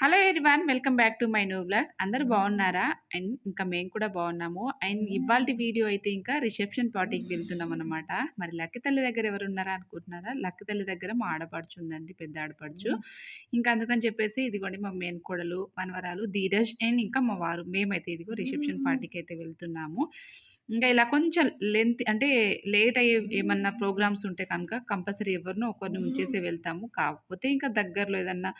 Hello everyone welcome back to my new vlog. అందరూ బాగున్నారా? And ఇంకా మేము కూడా బాగున్నాము. అండ్ ఇవాళ వీడియో అయితే ఇంకా రిసెప్షన్ పార్టీకి వెళ్తున్నాం అనమాట మరి లక్కి తల్లి దగ్గర ఎవరు ఉన్నారా అనుకుంటున్నారా? లక్కి తల్లి దగ్గర మా ఆడపడుచు ఉందండి పెద్ద ఆడపడుచు. ఇంకా అందుకని చెప్పేసి ఇదిగోండి మా మేనకోడలు మనవరాలు ధీరజ్ అండ్ ఇంకా మా వారు మేమైతే ఇదిగో రిసెప్షన్ పార్టీకి అయితే వెళ్తున్నాము. ఇంకా ఇలా కొంచెం లెంత్ అంటే లేట్ అయ్యే ఏమన్నా ప్రోగ్రామ్స్ ఉంటే కనుక కంపల్సరీ ఎవరినో ఒకరిని ఉంచేసి వెళ్తాము. కాకపోతే ఇంకా దగ్గరలో ఏదన్నా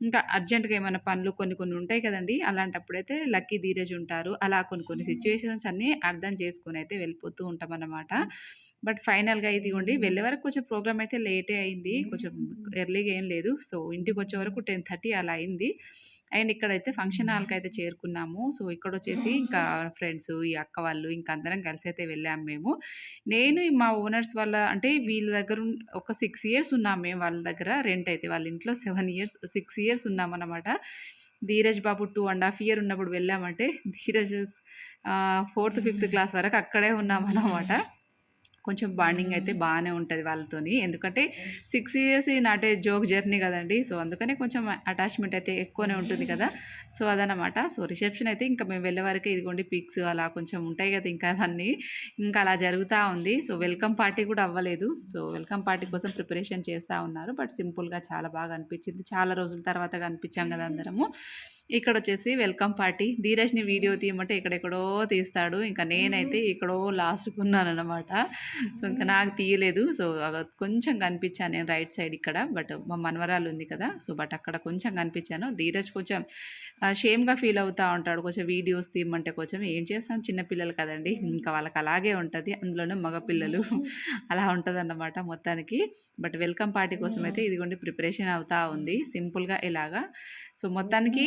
ఇంకా అర్జెంట్గా ఏమైనా పనులు కొన్ని కొన్ని ఉంటాయి కదండి. అలాంటప్పుడైతే లక్కీ ధీరజ్ ఉంటారు. అలా కొన్ని కొన్ని సిచ్యువేషన్స్ అన్నీ అర్థం చేసుకొని అయితే వెళ్ళిపోతూ ఉంటాం అన్నమాట బట్ ఫైనల్గా ఇదిగోండి వెళ్ళే వరకు కొంచెం ప్రోగ్రామ్ అయితే లేటే అయింది. కొంచెం ఎర్లీగా ఏం లేదు. సో ఇంటికి వచ్చే వరకు టెన్ థర్టీ అలా అయింది. అండ్ ఇక్కడైతే ఫంక్షన్ హాల్కి అయితే చేరుకున్నాము. సో ఇక్కడ వచ్చేసి ఇంకా ఫ్రెండ్స్ ఈ అక్క వాళ్ళు ఇంకా అందరం కలిసి అయితే వెళ్ళాము మేము. నేను మా ఓనర్స్ వాళ్ళ అంటే వీళ్ళ దగ్గర ఒక సిక్స్ ఇయర్స్ ఉన్నాం మేము వాళ్ళ దగ్గర. రెంట్ అయితే వాళ్ళ ఇంట్లో seven years six years ఉన్నామన్నమాట Dheeraj Babu two and half year ఉన్నప్పుడు వెళ్ళామంటే ధీరజ్ ఫోర్త్ ఫిఫ్త్ క్లాస్ వరకు అక్కడే ఉన్నామన్నమాట కొంచెం బాండింగ్ అయితే బాగానే ఉంటుంది వాళ్ళతోని. ఎందుకంటే six years not joke journey కదండి. సో అందుకనే కొంచెం అటాచ్మెంట్ అయితే ఎక్కువనే ఉంటుంది కదా. సో అదనమాట సో రిసెప్షన్ అయితే ఇంకా మేము వెళ్ళే వరకు ఇదిగోండి పిక్స్ అలా కొంచెం ఉంటాయి కదా ఇంకా అవన్నీ. ఇంకా అలా జరుగుతూ ఉంది. సో వెల్కమ్ పార్టీ కూడా అవ్వలేదు. సో వెల్కమ్ పార్టీ కోసం ప్రిపరేషన్ చేస్తూ ఉన్నారు. బట్ సింపుల్గా చాలా బాగా అనిపించింది. చాలా రోజుల తర్వాత కనిపించాం కదా అందరము. ఇక్కడ వచ్చేసి వెల్కమ్ పార్టీ. ధీరజ్ని వీడియో తీయమంటే ఎక్కడెక్కడో తీస్తాడు. ఇంకా నేనైతే ఎక్కడో లాస్ట్కున్నాను అనమాట సో ఇంకా నాకు తీయలేదు. సో కొంచెం కనిపించాను నేను రైట్ సైడ్ ఇక్కడ. బట్ మా మనవరాలు ఉంది కదా. సో బట్ అక్కడ కొంచెం కనిపించాను. ధీరజ్ కొంచెం షేమ్గా ఫీల్ అవుతూ ఉంటాడు. కొంచెం వీడియోస్ తీయమంటే కొంచెం ఏం చేస్తాం? చిన్నపిల్లలు కదండి. ఇంకా వాళ్ళకి అలాగే ఉంటుంది. అందులోనే మగపిల్లలు అలా ఉంటుంది అన్నమాట మొత్తానికి. బట్ వెల్కమ్ పార్టీ కోసం అయితే ఇదిగోండి ప్రిపరేషన్ అవుతా ఉంది. సింపుల్గా ఇలాగా. సో మొత్తానికి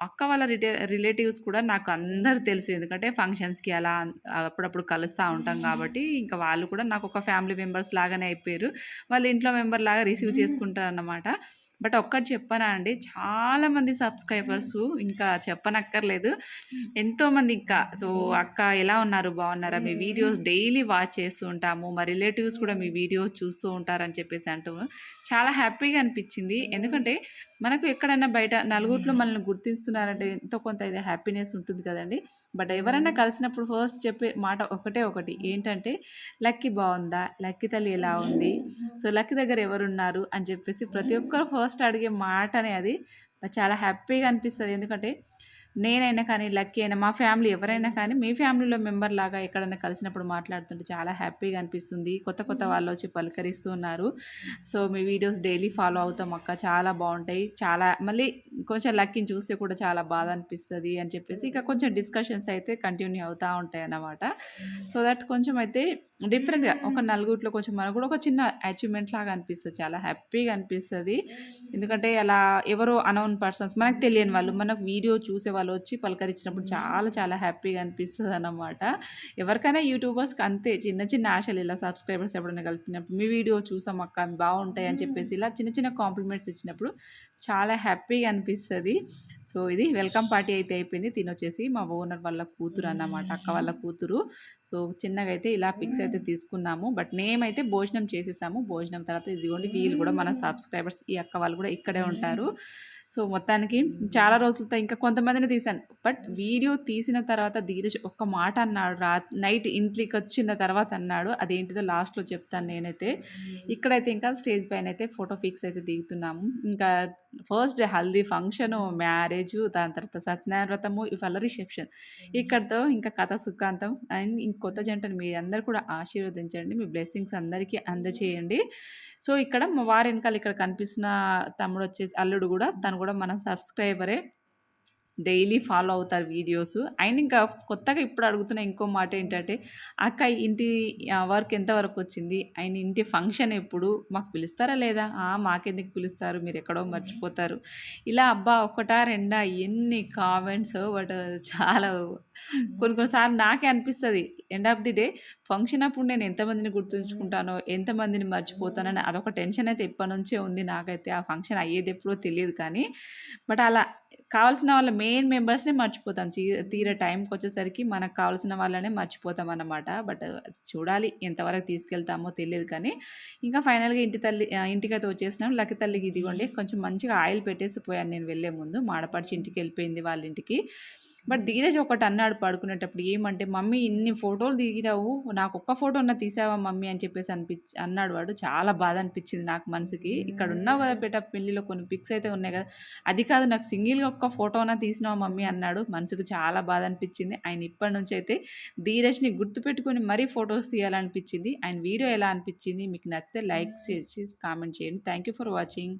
అక్క వాళ్ళ రిటే రిలేటివ్స్ కూడా నాకు అందరు తెలుసు. ఎందుకంటే ఫంక్షన్స్కి అలా అప్పుడప్పుడు కలుస్తూ ఉంటాం కాబట్టి ఇంకా వాళ్ళు కూడా నాకు ఒక ఫ్యామిలీ మెంబర్స్ లాగానే అయిపోయారు. వాళ్ళ ఇంట్లో మెంబర్ లాగా రిసీవ్ చేసుకుంటారు అన్నమాట బట్ ఒక్కటి చెప్పనా అండి చాలామంది సబ్స్క్రైబర్స్ ఇంకా చెప్పనక్కర్లేదు. ఎంతోమంది ఇంకా సో అక్క ఎలా ఉన్నారు? బాగున్నారా? మీ వీడియోస్ డైలీ వాచ్ చేస్తూ ఉంటాము. మా రిలేటివ్స్ కూడా మీ వీడియోస్ చూస్తూ ఉంటారని చెప్పేసి అంటూ చాలా హ్యాపీగా అనిపించింది. ఎందుకంటే మనకు ఎక్కడైనా బయట నలుగురిలో మనల్ని గుర్తిస్తున్నారంటే ఎంతో కొంత ఇది హ్యాపీనెస్ ఉంటుంది కదండి. బట్ ఎవరైనా కలిసినప్పుడు ఫస్ట్ చెప్పే మాట ఒకటే ఒకటి. ఏంటంటే లక్కీ బాగుందా? లక్కీ తల్లి ఎలా ఉంది? సో లక్కీ దగ్గర ఎవరున్నారు? అని చెప్పేసి ప్రతి ఒక్కరు ఫస్ట్ అడిగే మాటనే అది. చాలా హ్యాపీగా అనిపిస్తుంది. ఎందుకంటే నేనైనా కానీ లక్కీ అయినా మా ఫ్యామిలీ ఎవరైనా కానీ మీ ఫ్యామిలీలో మెంబర్ లాగా ఎక్కడైనా కలిసినప్పుడు మాట్లాడుతుంటే చాలా హ్యాపీగా అనిపిస్తుంది. కొత్త కొత్త వాళ్ళు వచ్చి పలకరిస్తూ ఉన్నారు. సో మీ వీడియోస్ డైలీ ఫాలో అవుతాం అక్క. చాలా బాగుంటాయి. చాలా మళ్ళీ కొంచెం లక్కీని చూస్తే కూడా చాలా బాధ అనిపిస్తుంది అని చెప్పేసి ఇక కొంచెం డిస్కషన్స్ అయితే కంటిన్యూ అవుతూ ఉంటాయి అన్నమాట సో దట్ కొంచెం అయితే డిఫరెంట్గా ఒక నలుగురిలో కొంచెం మనకు కూడా ఒక చిన్న అచీవ్మెంట్ లాగా అనిపిస్తుంది. చాలా హ్యాపీగా అనిపిస్తుంది. ఎందుకంటే అలా ఎవరో అనౌన్ పర్సన్స్ మనకు తెలియని వాళ్ళు మనకు వీడియో చూసే వాళ్ళు వచ్చి పలకరించినప్పుడు చాలా చాలా హ్యాపీగా అనిపిస్తుంది అన్నమాట ఎవరికైనా యూట్యూబర్స్కి అంతే చిన్న చిన్న ఆశలు ఇలా సబ్స్క్రైబర్స్ ఎప్పుడైనా కలిపినప్పుడు మీ వీడియో చూసాం అక్క బాగుంటాయి అని చెప్పేసి ఇలా చిన్న చిన్న కాంప్లిమెంట్స్ ఇచ్చినప్పుడు చాలా హ్యాపీగా అనిపిస్తుంది. సో ఇది వెల్కమ్ పార్టీ అయితే అయిపోయింది. తినొచ్చేసి మా ఓనర్ వాళ్ళ కూతురు అన్నమాట అక్క వాళ్ళ కూతురు. సో చిన్నగా అయితే ఇలా పిక్స్ అయితే తీసుకున్నాము. బట్ నేమైతే భోజనం చేసేసాము. భోజనం తర్వాత ఇదిగోండి వీళ్ళు కూడా మన సబ్స్క్రైబర్స్ ఈ అక్క వాళ్ళు కూడా ఇక్కడే ఉంటారు. సో మొత్తానికి చాలా రోజులతో ఇంకా కొంతమందిని తీశాను. బట్ వీడియో తీసిన తర్వాత ధీరజ్ ఒక్క మాట అన్నాడు. రా నైట్ ఇంట్లోకి వచ్చిన తర్వాత అన్నాడు. అదేంటిదో లాస్ట్లో చెప్తాను నేనైతే. ఇక్కడైతే ఇంకా స్టేజ్ పైన అయితే ఫోటో ఫిక్స్ అయితే దిగుతున్నాము. ఇంకా first day haldi function marriage దాని తర్వాత సత్యనారాయణ వ్రతము ఇవాళ రిసెప్షన్. ఇక్కడతో ఇంకా కథ సుఖాంతం. అండ్ ఇంకొత్త జంటను మీ అందరు కూడా ఆశీర్వదించండి. మీ బ్లెస్సింగ్స్ అందరికీ అందచేయండి సో ఇక్కడ మా వారి వెనకాల ఇక్కడ కనిపిస్తున్న తమ్ముడు వచ్చేసి అల్లుడు కూడా తను కూడా మన సబ్స్క్రైబరే. డైలీ ఫాలో అవుతారు వీడియోస్. అండ్ ఇంకా కొత్తగా ఇప్పుడు అడుగుతున్న ఇంకో మాట ఏంటంటే అక్క ఇంటి వర్క్ ఎంతవరకు వచ్చింది? అండ్ ఇంటి ఫంక్షన్ ఎప్పుడు? మాకు పిలుస్తారా లేదా? మాకెందుకు పిలుస్తారు? మీరు ఎక్కడో మర్చిపోతారు. ఇలా అబ్బా ఒకటా రెండా ఎన్ని కామెంట్స్ బట్ చాలా కొన్ని కొన్నిసార్లు నాకే అనిపిస్తుంది. End of the day function అప్పుడు నేను ఎంతమందిని గుర్తుంచుకుంటానో ఎంతమందిని మర్చిపోతానని అదొక టెన్షన్ అయితే ఇప్పటి నుంచే ఉంది నాకైతే. ఆ ఫంక్షన్ అయ్యేది ఎప్పుడో తెలియదు కానీ బట్ అలా కావాల్సిన వాళ్ళ మెయిన్ మెంబర్స్‌నే మర్చిపోతాం. తీర టైంకి వచ్చేసరికి మనకు కావాల్సిన వాళ్ళనే మర్చిపోతామన్నమాట. బట్ చూడాలి ఎంతవరకు తీసుకెళ్తామో తెలియదు కానీ, ఇంకా ఫైనల్‌గా ఇంటి తల్లి ఇంటికైతే వచ్చేసినాం. లక్క తల్లికి ఇదిగోండి కొంచెం మంచిగా ఆయిల్ పెట్టేసి పోయాను నేను వెళ్ళే ముందు. మాడపడిచి ఇంటికి వెళ్ళిపోయింది వాళ్ళ ఇంటికి. బట్ ధీరజ్ ఒకటన్నాడు పడుకునేటప్పుడు ఏమంటే, "మమ్మీ ఇన్ని ఫోటోలు దిగినావు. నాకొక్క ఫోటో అన్నా తీసావా మమ్మీ" అని చెప్పేసి అనిపిచ్ అన్నాడు వాడు. చాలా బాధ అనిపిచ్చింది నాకు మనసుకి. "ఇక్కడ ఉన్నావు కదా బేటా పెళ్ళిలో కొన్ని పిక్స్ అయితే ఉన్నాయి కదా! అది కాదు నాకు సింగిల్‌గా ఒక్క ఫోటో అన్నా తీసినావా మమ్మీ" అన్నాడు. మనసుకు చాలా బాధ అనిపిచ్చింది. ఆయన ఇప్పటి నుంచైతే ధీరజ్‌ని గుర్తుపెట్టుకొని మరీ ఫోటోస్ తీయాలనిపిచ్చింది. ఆయన వీడియో ఎలా అనిపిచ్చింది? మీకు నచ్చితే లైక్, షేర్ చేసి కామెంట్ చేయండి. Thank you for watching.